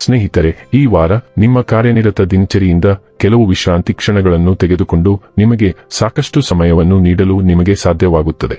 ಸ್ನೇಹಿತರೆ, ಈ ವಾರ ನಿಮ್ಮ ಕಾರ್ಯನಿರತ ದಿನಚರಿಯಿಂದ ಕೆಲವು ವಿಶ್ರಾಂತಿ ಕ್ಷಣಗಳನ್ನು ತೆಗೆದುಕೊಂಡು ನಿಮಗೆ ಸಾಕಷ್ಟು ಸಮಯವನ್ನು ನೀಡಲು ನಿಮಗೆ ಸಾಧ್ಯವಾಗುತ್ತದೆ.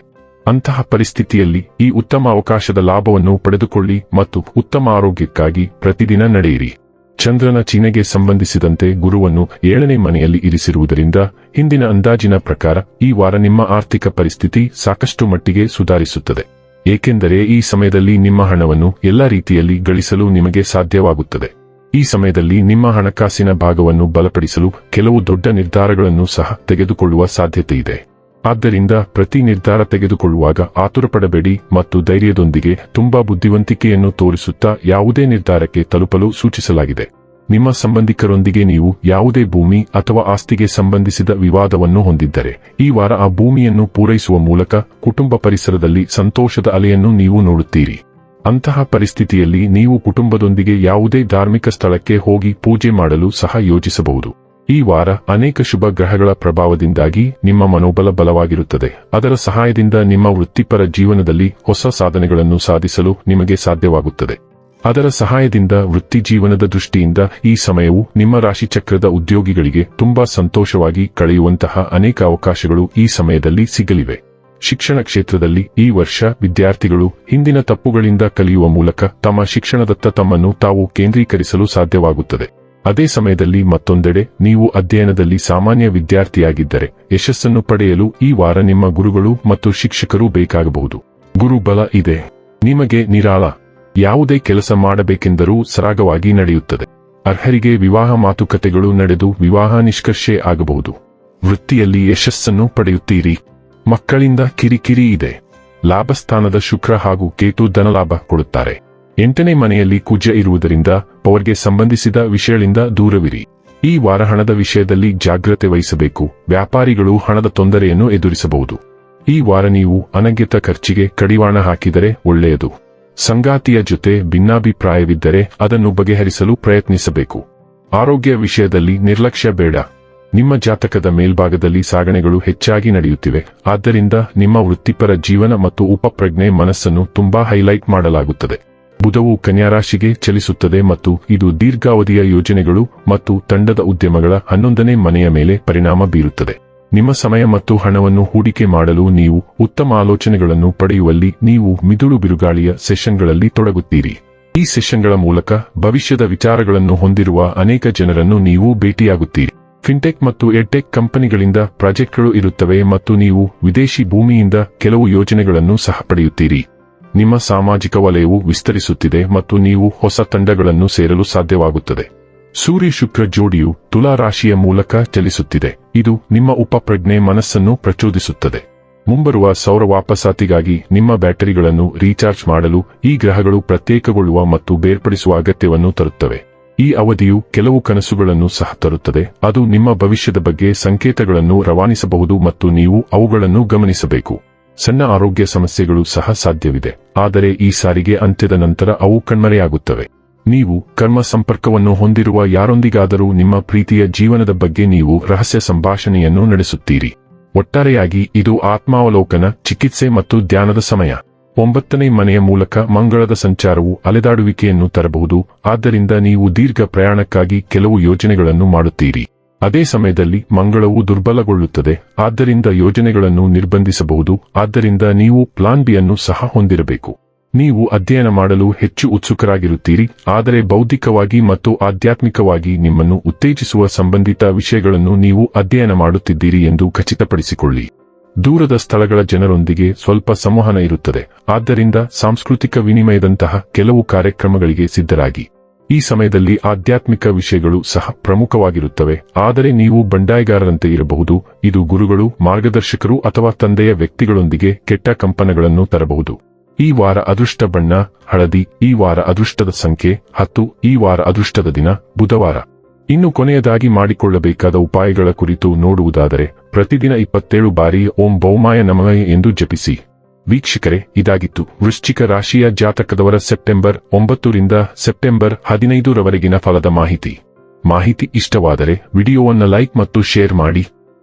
ಅಂತಹ ಪರಿಸ್ಥಿತಿಯಲ್ಲಿ ಈ ಉತ್ತಮ ಅವಕಾಶದ ಲಾಭವನ್ನು ಪಡೆದುಕೊಳ್ಳಿ ಮತ್ತು ಉತ್ತಮ ಆರೋಗ್ಯಕ್ಕಾಗಿ ಪ್ರತಿದಿನ ನಡೆಯಿರಿ. ಚಂದ್ರನ ಚೀನೆಗೆ ಸಂಬಂಧಿಸಿದಂತೆ ಗುರುವನ್ನು ಏಳನೇ ಮನೆಯಲ್ಲಿ ಇರಿಸಿರುವುದರಿಂದ ಹಿಂದಿನ ಅಂದಾಜಿನ ಪ್ರಕಾರ ಈ ವಾರ ನಿಮ್ಮ ಆರ್ಥಿಕ ಪರಿಸ್ಥಿತಿ ಸಾಕಷ್ಟು ಮಟ್ಟಿಗೆ ಸುಧಾರಿಸುತ್ತದೆ. ಏಕೆಂದರೆ ಈ ಸಮಯದಲ್ಲಿ ನಿಮ್ಮ ಹಣವನ್ನು ಎಲ್ಲ ರೀತಿಯಲ್ಲಿ ಗಳಿಸಲು ನಿಮಗೆ ಸಾಧ್ಯವಾಗುತ್ತದೆ. ಈ ಸಮಯದಲ್ಲಿ ನಿಮ್ಮ ಹಣಕಾಸಿನ ಭಾಗವನ್ನು ಬಲಪಡಿಸಲು ಕೆಲವು ದೊಡ್ಡ ನಿರ್ಧಾರಗಳನ್ನು ಸಹ ತೆಗೆದುಕೊಳ್ಳುವ ಸಾಧ್ಯತೆ ಇದೆ ಆದ್ದರಿಂದ ಪ್ರತಿ ನಿರ್ಧಾರ ತೆಗೆದುಕೊಳ್ಳುವಾಗ ಆತುರಪಡಬೇಡಿ ಮತ್ತು ಧೈರ್ಯದೊಂದಿಗೆ ತುಂಬಾ ಬುದ್ಧಿವಂತಿಕೆಯನ್ನು ತೋರಿಸುತ್ತಾ ಯಾವುದೇ ನಿರ್ಧಾರಕ್ಕೆ ತಲುಪಲು ಸೂಚಿಸಲಾಗಿದೆ. ನಿಮ್ಮ ಸಂಬಂಧಿಕರೊಂದಿಗೆ ನೀವು ಯಾವುದೇ ಭೂಮಿ ಅಥವಾ ಆಸ್ತಿಗೆ ಸಂಬಂಧಿಸಿದ ವಿವಾದವನ್ನು ಹೊಂದಿದ್ದರೆ, ಈ ವಾರ ಆ ಭೂಮಿಯನ್ನು ಪೂರೈಸುವ ಮೂಲಕ ಕುಟುಂಬ ಪರಿಸರದಲ್ಲಿ ಸಂತೋಷದ ಅಲೆಯನ್ನು ನೀವು ನೋಡುತ್ತೀರಿ. ಅಂತಹ ಪರಿಸ್ಥಿತಿಯಲ್ಲಿ ನೀವು ಕುಟುಂಬದೊಂದಿಗೆ ಯಾವುದೇ ಧಾರ್ಮಿಕ ಸ್ಥಳಕ್ಕೆ ಹೋಗಿ ಪೂಜೆ ಮಾಡಲು ಸಹ ಯೋಜಿಸಬಹುದು. ಈ ವಾರ ಅನೇಕ ಶುಭ ಗ್ರಹಗಳ ಪ್ರಭಾವದಿಂದಾಗಿ ನಿಮ್ಮ ಮನೋಬಲ ಬಲವಾಗಿರುತ್ತದೆ. ಅದರ ಸಹಾಯದಿಂದ ನಿಮ್ಮ ವೃತ್ತಿಪರ ಜೀವನದಲ್ಲಿ ಹೊಸ ಸಾಧನೆಗಳನ್ನು ಸಾಧಿಸಲು ನಿಮಗೆ ಸಾಧ್ಯವಾಗುತ್ತದೆ. ಅದರ ಸಹಾಯದಿಂದ ವೃತ್ತಿ ಜೀವನದ ದೃಷ್ಟಿಯಿಂದ ಈ ಸಮಯವು ನಿಮ್ಮ ರಾಶಿಚಕ್ರದ ಉದ್ಯೋಗಿಗಳಿಗೆ ತುಂಬಾ ಸಂತೋಷವಾಗಿ ಕಳೆಯುವಂತಹ ಅನೇಕ ಅವಕಾಶಗಳು ಈ ಸಮಯದಲ್ಲಿ ಸಿಗಲಿವೆ. ಶಿಕ್ಷಣ ಕ್ಷೇತ್ರದಲ್ಲಿ ಈ ವರ್ಷ ವಿದ್ಯಾರ್ಥಿಗಳು ಹಿಂದಿನ ತಪ್ಪುಗಳಿಂದ ಕಲಿಯುವ ಮೂಲಕ ತಮ್ಮ ಶಿಕ್ಷಣದತ್ತ ತಮ್ಮನ್ನು ತಾವು ಕೇಂದ್ರೀಕರಿಸಲು ಸಾಧ್ಯವಾಗುತ್ತದೆ. ಅದೇ ಸಮಯದಲ್ಲಿ ಮತ್ತೊಂದೆಡೆ ನೀವು ಅಧ್ಯಯನದಲ್ಲಿ ಸಾಮಾನ್ಯ ವಿದ್ಯಾರ್ಥಿಯಾಗಿದ್ದರೆ ಯಶಸ್ಸನ್ನು ಪಡೆಯಲು ಈ ವಾರ ನಿಮ್ಮ ಗುರುಗಳು ಮತ್ತು ಶಿಕ್ಷಕರು ಬೇಕಾಗಬಹುದು. ಗುರುಬಲ ಇದೆ. ನಿಮಗೆ ನಿರಾಳ ಯಾವುದೇ ಕೆಲಸ ಮಾಡಬೇಕೆಂದರೂ ಸರಾಗವಾಗಿ ನಡೆಯುತ್ತದೆ. ಅರ್ಹರಿಗೆ ವಿವಾಹ ಮಾತುಕತೆಗಳು ನಡೆದು ವಿವಾಹ ನಿಷ್ಕರ್ಷೆ ಆಗಬಹುದು. ವೃತ್ತಿಯಲ್ಲಿ ಯಶಸ್ಸನ್ನು ಪಡೆಯುತ್ತೀರಿ. ಮಕ್ಕಳಿಂದ ಕಿರಿಕಿರಿ ಇದೆ. ಲಾಭಸ್ಥಾನದ ಶುಕ್ರ ಹಾಗೂ ಕೇತು ಧನಲಾಭ ಕೊಡುತ್ತಾರೆ. ಎಂಟನೇ ಮನೆಯಲ್ಲಿ ಕುಜ ಇರುವುದರಿಂದ ಪವರ್ಗೆ ಸಂಬಂಧಿಸಿದ ವಿಷಯಗಳಿಂದ ದೂರವಿರಿ. ಈ ವಾರ ಹಣದ ವಿಷಯದಲ್ಲಿ ಜಾಗ್ರತೆ ವಹಿಸಬೇಕು. ವ್ಯಾಪಾರಿಗಳು ಹಣದ ತೊಂದರೆಯನ್ನು ಎದುರಿಸಬಹುದು. ಈ ವಾರ ನೀವು ಅನಗ್ಯತ ಖರ್ಚಿಗೆ ಕಡಿವಾಣ ಹಾಕಿದರೆ ಒಳ್ಳೆಯದು. ಸಂಗಾತಿಯ ಜೊತೆ ಭಿನ್ನಾಭಿಪ್ರಾಯವಿದ್ದರೆ ಅದನ್ನು ಬಗೆಹರಿಸಲು ಪ್ರಯತ್ನಿಸಬೇಕು. ಆರೋಗ್ಯ ವಿಷಯದಲ್ಲಿ ನಿರ್ಲಕ್ಷ್ಯ ಬೇಡ. ನಿಮ್ಮ ಜಾತಕದ ಮೇಲ್ಭಾಗದಲ್ಲಿ ಸಾಗಣೆಗಳು ಹೆಚ್ಚಾಗಿ ನಡೆಯುತ್ತಿವೆ. ಆದ್ದರಿಂದ ನಿಮ್ಮ ವೃತ್ತಿಪರ ಜೀವನ ಮತ್ತು ಉಪಪ್ರಜ್ಞೆ ಮನಸ್ಸನ್ನು ತುಂಬಾ ಹೈಲೈಟ್ ಮಾಡಲಾಗುತ್ತದೆ. ಬುಧವು ಕನ್ಯಾರಾಶಿಗೆ ಚಲಿಸುತ್ತದೆ ಮತ್ತು ಇದು ದೀರ್ಘಾವಧಿಯ ಯೋಜನೆಗಳು ಮತ್ತು ತಂಡದ ಉದ್ಯಮಗಳ ಹನ್ನೊಂದನೇ ಮನೆಯ ಮೇಲೆ ಪರಿಣಾಮ ಬೀರುತ್ತದೆ. ನಿಮ್ಮ ಸಮಯ ಮತ್ತು ಹಣವನ್ನು ಹೂಡಿಕೆ ಮಾಡಲು ನೀವು ಉತ್ತಮ ಆಲೋಚನೆಗಳನ್ನು ಪಡೆಯುವಲ್ಲಿ ನೀವು ಮಿದುಳು ಬಿರುಗಾಳಿಯ ಸೆಷನ್ಗಳಲ್ಲಿ ತೊಡಗುತ್ತೀರಿ. ಈ ಸೆಷನ್ಗಳ ಮೂಲಕ ಭವಿಷ್ಯದ ವಿಚಾರಗಳನ್ನು ಹೊಂದಿರುವ ಅನೇಕ ಜನರನ್ನು ನೀವು ಭೇಟಿಯಾಗುತ್ತೀರಿ. ಫಿನ್ಟೆಕ್ ಮತ್ತು ಎಡ್ಟೆಕ್ ಕಂಪನಿಗಳಿಂದ ಪ್ರಾಜೆಕ್ಟ್ಗಳು ಇರುತ್ತವೆ ಮತ್ತು ನೀವು ವಿದೇಶಿ ಭೂಮಿಯಿಂದ ಕೆಲವು ಯೋಜನೆಗಳನ್ನು ಸಹ ಪಡೆಯುತ್ತೀರಿ. ನಿಮ್ಮ ಸಾಮಾಜಿಕ ವಲಯವು ವಿಸ್ತರಿಸುತ್ತಿದೆ ಮತ್ತು ನೀವು ಹೊಸ ತಂಡಗಳನ್ನು ಸೇರಲು ಸಾಧ್ಯವಾಗುತ್ತದೆ. ಸೂರ್ಯ ಶುಕ್ರ ಜೋಡಿಯು ತುಲಾ ರಾಶಿಯ ಮೂಲಕ ಚಲಿಸುತ್ತಿದೆ. ಇದು ನಿಮ್ಮ ಉಪಪ್ರಜ್ಞೆ ಮನಸ್ಸನ್ನು ಪ್ರಚೋದಿಸುತ್ತದೆ. ಮುಂಬರುವ ಸೌರ ವಾಪಸಾತಿಗಾಗಿ ನಿಮ್ಮ ಬ್ಯಾಟರಿಗಳನ್ನು ರೀಚಾರ್ಜ್ ಮಾಡಲು ಈ ಗ್ರಹಗಳು ಪ್ರತ್ಯೇಕಗೊಳ್ಳುವ ಮತ್ತು ಬೇರ್ಪಡಿಸುವ ಅಗತ್ಯವನ್ನು ತರುತ್ತವೆ. ಈ ಅವಧಿಯು ಕೆಲವು ಕನಸುಗಳನ್ನು ಸಹ ತರುತ್ತದೆ. ಅದು ನಿಮ್ಮ ಭವಿಷ್ಯದ ಬಗ್ಗೆ ಸಂಕೇತಗಳನ್ನು ರವಾನಿಸಬಹುದು ಮತ್ತು ನೀವು ಅವುಗಳನ್ನು ಗಮನಿಸಬೇಕು. ಸಣ್ಣ ಆರೋಗ್ಯ ಸಮಸ್ಯೆಗಳು ಸಹ ಸಾಧ್ಯವಿದೆ. ಆದರೆ ಈ ಸಾರಿಗೆ ಅಂತ್ಯದ ನಂತರ ಅವು ಕಣ್ಮರೆಯಾಗುತ್ತವೆ. ನೀವು ಕರ್ಮ ಸಂಪರ್ಕವನ್ನು ಹೊಂದಿರುವ ಯಾರೊಂದಿಗಾದರೂ ನಿಮ್ಮ ಪ್ರೀತಿಯ ಜೀವನದ ಬಗ್ಗೆ ನೀವು ರಹಸ್ಯ ಸಂಭಾಷಣೆಯನ್ನು ನಡೆಸುತ್ತೀರಿ. ಒಟ್ಟಾರೆಯಾಗಿ ಇದು ಆತ್ಮಾವಲೋಕನ, ಚಿಕಿತ್ಸೆ ಮತ್ತು ಧ್ಯಾನದ ಸಮಯ. ಒಂಬತ್ತನೇ ಮನೆಯ ಮೂಲಕ ಮಂಗಳದ ಸಂಚಾರವು ಅಲೆದಾಡುವಿಕೆಯನ್ನು ತರಬಹುದು, ಆದ್ದರಿಂದ ನೀವು ದೀರ್ಘ ಪ್ರಯಾಣಕ್ಕಾಗಿ ಕೆಲವು ಯೋಜನೆಗಳನ್ನು ಮಾಡುತ್ತೀರಿ. ಅದೇ ಸಮಯದಲ್ಲಿ ಮಂಗಳವು ದುರ್ಬಲಗೊಳ್ಳುತ್ತದೆ, ಆದ್ದರಿಂದ ಯೋಜನೆಗಳನ್ನು ನಿರ್ಬಂಧಿಸಬಹುದು, ಆದ್ದರಿಂದ ನೀವು ಪ್ಲಾನ್ ಬಿ ಅನ್ನು ಸಹ ಹೊಂದಿರಬೇಕು. ನೀವು ಅಧ್ಯಯನ ಮಾಡಲು ಹೆಚ್ಚು ಉತ್ಸುಕರಾಗಿರುತ್ತೀರಿ, ಆದರೆ ಬೌದ್ಧಿಕವಾಗಿ ಮತ್ತು ಆಧ್ಯಾತ್ಮಿಕವಾಗಿ ನಿಮ್ಮನ್ನು ಉತ್ತೇಜಿಸುವ ಸಂಬಂಧಿತ ವಿಷಯಗಳನ್ನು ನೀವು ಅಧ್ಯಯನ ಮಾಡುತ್ತಿದ್ದೀರಿ ಎಂದು ಖಚಿತಪಡಿಸಿಕೊಳ್ಳಿ. ದೂರದ ಸ್ಥಳಗಳ ಜನರೊಂದಿಗೆ ಸ್ವಲ್ಪ ಸಂವಹನ ಇರುತ್ತದೆ, ಆದ್ದರಿಂದ ಸಾಂಸ್ಕೃತಿಕ ವಿನಿಮಯದಂತಹ ಕೆಲವು ಕಾರ್ಯಕ್ರಮಗಳಿಗೆ ಸಿದ್ಧರಾಗಿ. ಈ ಸಮಯದಲ್ಲಿ ಆಧ್ಯಾತ್ಮಿಕ ವಿಷಯಗಳು ಸಹ ಪ್ರಮುಖವಾಗಿರುತ್ತವೆ, ಆದರೆ ನೀವು ಬಂಡಾಯಗಾರರಂತೆ ಇರಬಹುದು, ಇದು ಗುರುಗಳು, ಮಾರ್ಗದರ್ಶಕರು ಅಥವಾ ತಂದೆಯ ವ್ಯಕ್ತಿಗಳೊಂದಿಗೆ ಕೆಟ್ಟ ಕಂಪನಗಳನ್ನು ತರಬಹುದು. ಈ ವಾರ ಅದೃಷ್ಟ ಬಣ್ಣ, ಹಳದಿ, ಈ ವಾರ ಅದೃಷ್ಟದ ಸಂಖ್ಯೆ, ಹತ್ತು, ಈ ವಾರ ಅದೃಷ್ಟದ ದಿನ, ಬುಧವಾರ. ಇನ್ನು ಕೊನೆಯದಾಗಿ ಮಾಡಿಕೊಳ್ಳಬೇಕಾದ ಉಪಾಯಗಳ ಕುರಿತು ನೋಡುವುದಾದರೆ, ಪ್ರತಿದಿನ ಇಪ್ಪತ್ತೇಳು ಬಾರಿ ಓಂ ಬೌಮಾಯ ನಮಯ ಎಂದು ಜಪಿಸಿ. ವೀಕ್ಷಕರೇ, ಇದಾಗಿತ್ತು. ವೃಶ್ಚಿಕ ರಾಶಿಯ ಜಾತಕದವರ ಸೆಪ್ಟೆಂಬರ್ ಒಂಬತ್ತರಿಂದ ಸೆಪ್ಟೆಂಬರ್ ಹದಿನೈದರವರೆಗಿನ ಫಲದ ಮಾಹಿತಿ. ಮಾಹಿತಿ ಇಷ್ಟವಾದರೆ ವಿಡಿಯೋವನ್ನು ಲೈಕ್ ಮತ್ತು ಶೇರ್ ಮಾಡಿ.